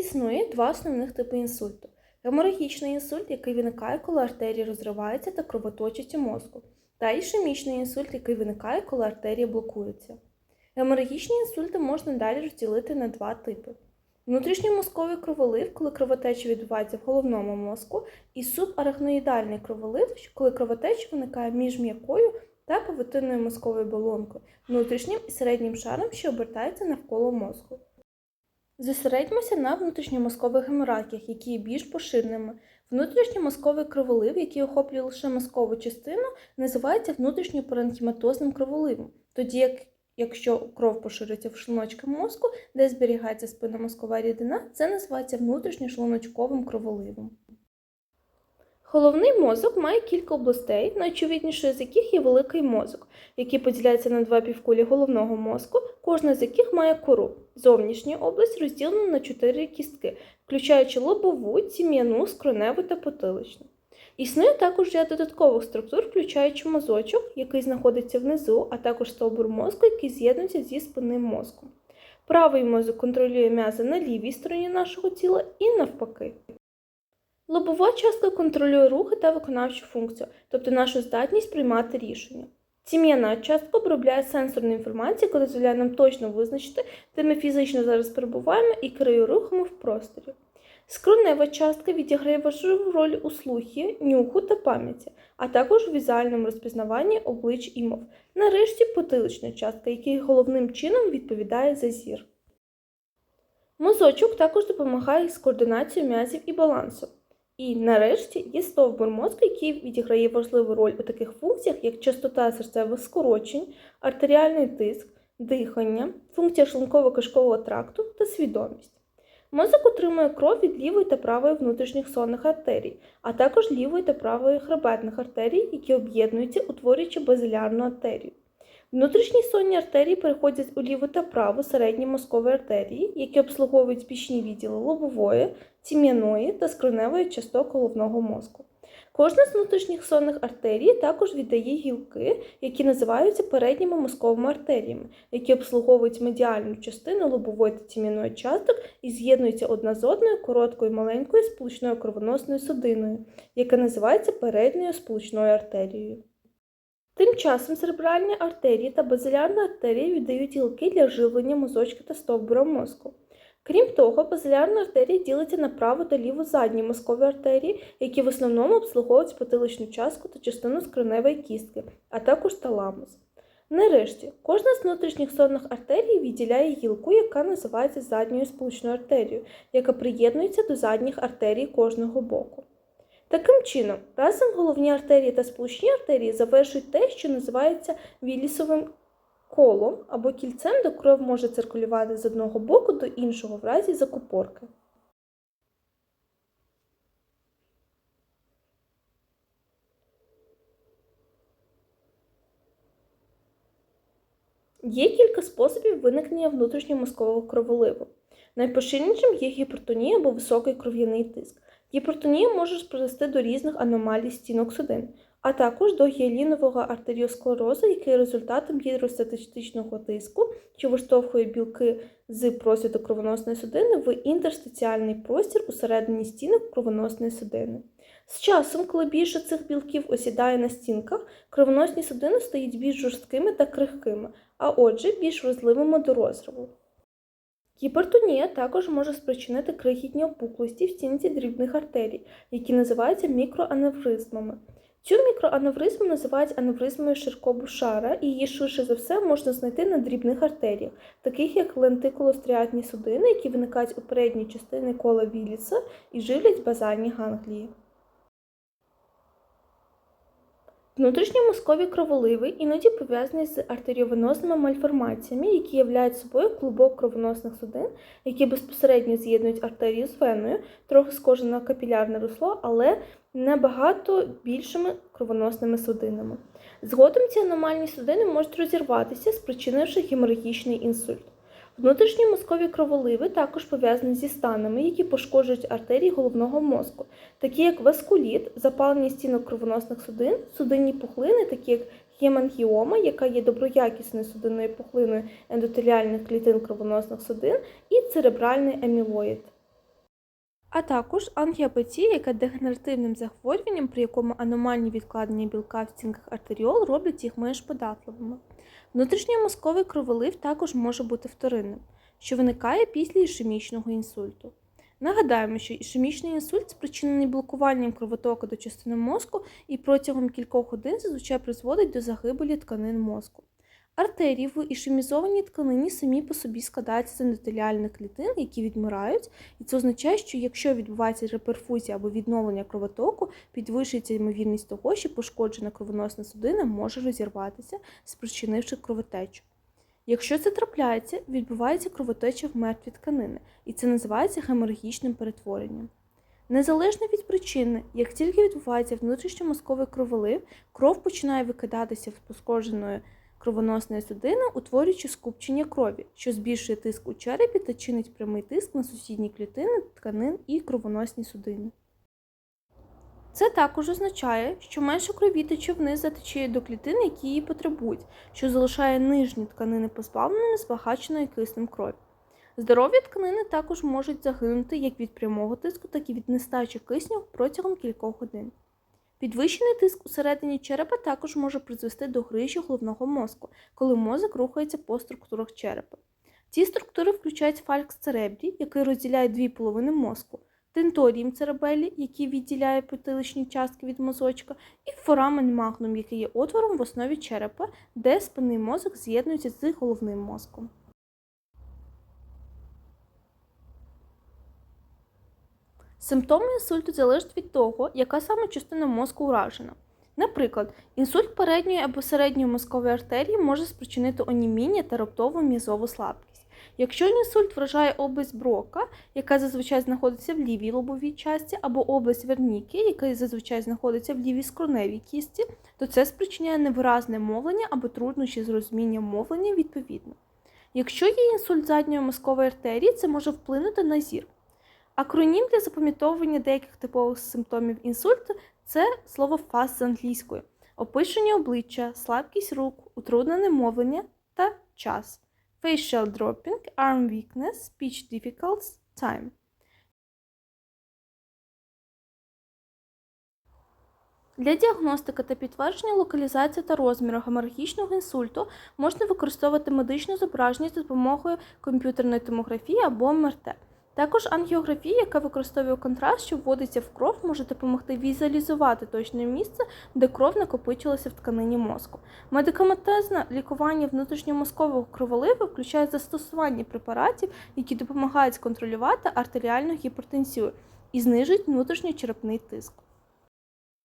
Існує два основних типи інсульту: геморагічний інсульт, який виникає, коли артерії розриваються та кровоточать у мозку, та ішемічний інсульт, який виникає, коли артерії блокуються. Геморагічні інсульти можна далі розділити на два типи: внутрішньомозковий кроволив, коли кровотеча відбувається в головному мозку, і субарахноїдальний кроволив, коли кровотеча виникає між м'якою та повитинною мозковою оболонкою, внутрішнім і середнім шаром, що обертається навколо мозку. Зосередьмося на внутрішньомозкових геморагіях, які є більш поширеними. Внутрішньомозковий кроволив, який охоплює лише мозкову частину, називається внутрішньопаранхіматозним кроволивом, тоді як якщо кров поширюється в шлуночки мозку, де зберігається спинномозкова рідина, це називається внутрішньошлуночковим кроволивом. Головний мозок має кілька областей, найочевиднішою з яких є великий мозок, який поділяється на два півкулі головного мозку, кожна з яких має кору. Зовнішня область розділена на чотири кістки, включаючи лобову, тім'яну, скроневу та потиличну. Існує також ряд додаткових структур, включаючи мозочок, який знаходиться внизу, а також стовбур мозку, який з'єднується зі спинним мозком. Правий мозок контролює м'язи на лівій стороні нашого тіла і навпаки. Лобова частка контролює рухи та виконавчу функцію, тобто нашу здатність приймати рішення. Тім'яна частка обробляє сенсорну інформацію, яка дозволяє нам точно визначити, де ми фізично зараз перебуваємо і керує рухами в просторі. Скронева частка відіграє важливу роль у слухі, нюху та пам'яті, а також у візуальному розпізнаванні облич і мов. Нарешті потилична частка, який головним чином відповідає за зір. Мозочок також допомагає з координацією м'язів і балансом. І нарешті є стовбур мозку, який відіграє важливу роль у таких функціях, як частота серцевих скорочень, артеріальний тиск, дихання, функція шлунково-кишкового тракту та свідомість. Мозок отримує кров від лівої та правої внутрішніх сонних артерій, а також лівої та правої хребетних артерій, які об'єднуються, утворюючи базилярну артерію. Внутрішні сонні артерії переходять у ліву та праву середні мозкові артерії, які обслуговують спічні відділи лобової, тім'яної та скроневої часток головного мозку. Кожна з внутрішніх сонних артерій також віддає гілки, які називаються передніми мозковими артеріями, які обслуговують медіальну частину лобової та тім'яної часток і з'єднуються одна з одною короткою маленькою сполучною кровоносною судиною, яка називається передньою сполучною артерією. Тим часом церебральні артерії та базилярна артерія віддають гілки для живлення мозочка та стовбура мозку. Крім того, базилярна артерія ділиться на праву та ліву задні мозкові артерії, які в основному обслуговують потиличну частку та частину скроневої кістки, а також таламус. Нарешті, кожна з внутрішніх сонних артерій відділяє гілку, яка називається задньою сполучною артерією, яка приєднується до задніх артерій кожного боку. Таким чином, разом головні артерії та сполучні артерії завершують те, що називається вілісовим колом або кільцем, де кров може циркулювати з одного боку до іншого в разі закупорки. Є кілька способів виникнення внутрішньомозкового кроволиву. Найпоширенішим є гіпертонія або високий кров'яний тиск. Гіпертонія може призвести до різних аномалій стінок судин, а також до гіалінового артеріосклерозу, який є результатом гідростатичного тиску, що виштовхує білки з просвіту кровоносної судини в інтерстиціальний простір усередині стінок кровоносної судини. З часом, коли більше цих білків осідає на стінках, кровоносні судини стають більш жорсткими та крихкими, а отже, більш вразливими до розриву. Гіпертонія також може спричинити крихітні опуклості в стінці дрібних артерій, які називаються мікроаневризмами. Цю мікроаневризму називають аневризмою ширкобушара, і її швидше за все можна знайти на дрібних артеріях, таких як лентикулостріатні судини, які виникають у передній частині кола Віліса і живлять базальні ганглії. Внутрішньомозкові кроволиви іноді пов'язані з артеріовенозними мальформаціями, які являють собою клубок кровоносних судин, які безпосередньо з'єднують артерію з веною, трохи схоже на капілярне русло, але набагато більшими кровоносними судинами. Згодом ці аномальні судини можуть розірватися, спричинивши геморагічний інсульт. Внутрішні мозкові кроволиви також пов'язані зі станами, які пошкоджують артерії головного мозку, такі як васкуліт, запалення стінок кровоносних судин, судинні пухлини, такі як гемангіома, яка є доброякісною судинною пухлиною ендотеліальних клітин кровоносних судин, і церебральний амілоїд. А також ангіопатія, яка дегенеративним захворюванням, при якому аномальні відкладення білка в стінках артеріол роблять їх менш податливими. Внутрішньомозковий кроволив також може бути вторинним, що виникає після ішемічного інсульту. Нагадаємо, що ішемічний інсульт спричинений блокуванням кровотоку до частини мозку і протягом кількох годин зазвичай призводить до загибелі тканин мозку. Артерії в ішемізованій тканині самі по собі складаються з ендотеліальних клітин, які відмирають, і це означає, що якщо відбувається реперфузія або відновлення кровотоку, підвищується ймовірність того, що пошкоджена кровоносна судина може розірватися, спричинивши кровотечу. Якщо це трапляється, відбувається кровотеча в мертві тканини, і це називається геморагічним перетворенням. Незалежно від причини, як тільки відбувається внутрішньомозковий кроволив, кров починає викидатися з пошкодженої кровоносної судини, утворюючи скупчення крові, що збільшує тиск у черепі та чинить прямий тиск на сусідні клітини, тканин і кровоносні судини. Це також означає, що менше крові тече вниз за течією до клітин, які її потребують, що залишає нижні тканини позбавленими збагаченої киснем крові. Здорові тканини також можуть загинути як від прямого тиску, так і від нестачі кисню протягом кількох годин. Підвищений тиск усередині черепа також може призвести до грижі головного мозку, коли мозок рухається по структурах черепа. Ці структури включають фалькс церебрі, який розділяє дві половини мозку, тенторієм церебелі, який відділяє потиличні частки від мозочка, і форамен магнум, який є отвором в основі черепа, де спинний мозок з'єднується з головним мозком. Симптоми інсульту залежать від того, яка саме частина мозку уражена. Наприклад, інсульт передньої або середньої мозкової артерії може спричинити оніміння та раптову м'язову слабкість. Якщо інсульт вражає область брока, яка зазвичай знаходиться в лівій лобовій часті, або область верніки, яка зазвичай знаходиться в лівій скроневій кісті, то це спричиняє невиразне мовлення або труднощі з розумінням мовлення відповідно. Якщо є інсульт задньої мозкової артерії, це може вплинути на зір. Акронім для запам'ятовування деяких типових симптомів інсульту це слово фас з англійської, опишення обличчя, слабкість рук, утруднене мовлення та час. Facial dropping, arm weakness, speech difficulties, time. Для діагностики та підтвердження локалізації та розміру геморагічного інсульту можна використовувати медичне зображення з допомогою комп'ютерної томографії або МРТ. Також ангіографія, яка використовує контраст, що вводиться в кров, може допомогти візуалізувати точне місце, де кров накопичилася в тканині мозку. Медикаментозне лікування внутрішньомозкового кроволиву включає застосування препаратів, які допомагають контролювати артеріальну гіпертензію і знижують внутрішньочерепний тиск.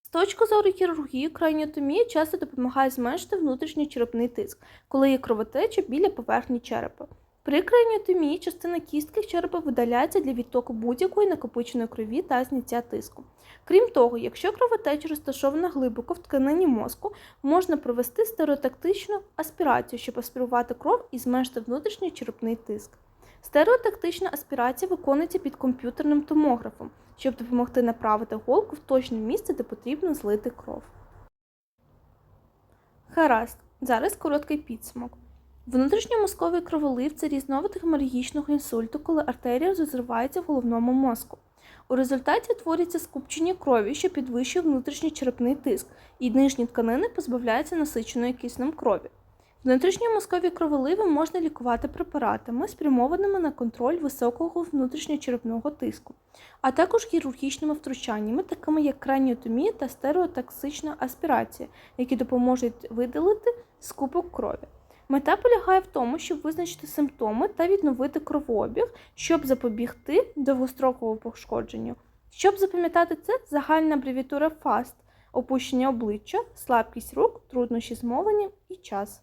З точки зору хірургії, краніотомія часто допомагає зменшити внутрішньочерепний тиск, коли є кровотеча біля поверхні черепа. При краніотомії частина кістки черепа видаляється для відтоку будь-якої накопиченої крові та зняття тиску. Крім того, якщо кровотеча розташована глибоко в тканині мозку, можна провести стереотактичну аспірацію, щоб аспірувати кров і зменшити внутрішній черепний тиск. Стереотактична аспірація виконується під комп'ютерним томографом, щоб допомогти направити голку в точне місце, де потрібно злити кров. Гаразд, зараз короткий підсумок. Внутрішньомозковий кроволив це різновид геморагічного інсульту, коли артерія розривається в головному мозку. У результаті утворюється скупчення крові, що підвищує внутрішній черепний тиск, і нижні тканини позбавляються насиченої киснем крові. Внутрішньомозкові кроволиви можна лікувати препаратами, спрямованими на контроль високого внутрішньочерепного тиску, а також хірургічними втручаннями, такими як краніотомія та стереотоксична аспірація, які допоможуть видалити скупок крові. Мета полягає в тому, щоб визначити симптоми та відновити кровообіг, щоб запобігти довгостроковому пошкодженню. Щоб запам'ятати це, загальна абревіатура FAST – опущення обличчя, слабкість рук, труднощі з мовленням і час.